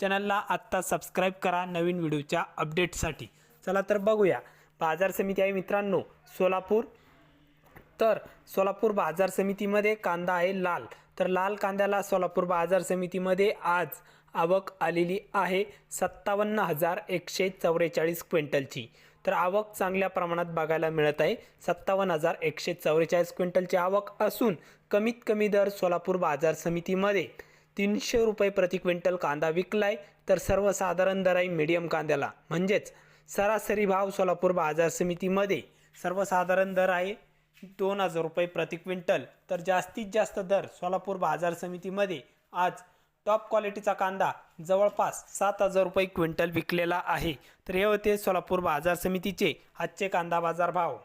चॅनलला आत्ता सबस्क्राईब करा नवीन व्हिडिओच्या अपडेटसाठी चला तर बघूया. बाजार समिती आहे मित्रांनो सोलापूर. तर सोलापूर बाजार समितीमध्ये कांदा आहे लाल. तर लाल कांद्याला सोलापूर बाजार समितीमध्ये आज आवक आलेली आहे सत्तावन्न हजार एकशे चौवेचाळीस क्विंटलची. तर आवक चांगल्या प्रमाणात बघायला मिळत आहे. सत्तावन्न हजार एकशे चौवेचाळीस क्विंटलची आवक असून कमीत कमी दर सोलापूर बाजार समितीमध्ये. तीनशे रुपये प्रति क्विंटल कांदा विकलाय तर सर्वसाधारण दर आहे मीडियम कांद्याला. म्हणजेच सरासरी भाव सोलापूर बाजार समितीमध्ये सर्वसाधारण दर आहे दोन हजार रुपये प्रति क्विंटल. तर जास्तीत जास्त दर सोलापूर बाजार समितीमध्ये आज टॉप क्वालिटीचा कांदा जवळपास सात हजार रुपये क्विंटल विकलेला आहे. तर हे होते सोलापूर बाजार समितीचे आजचे कांदा बाजार भाव.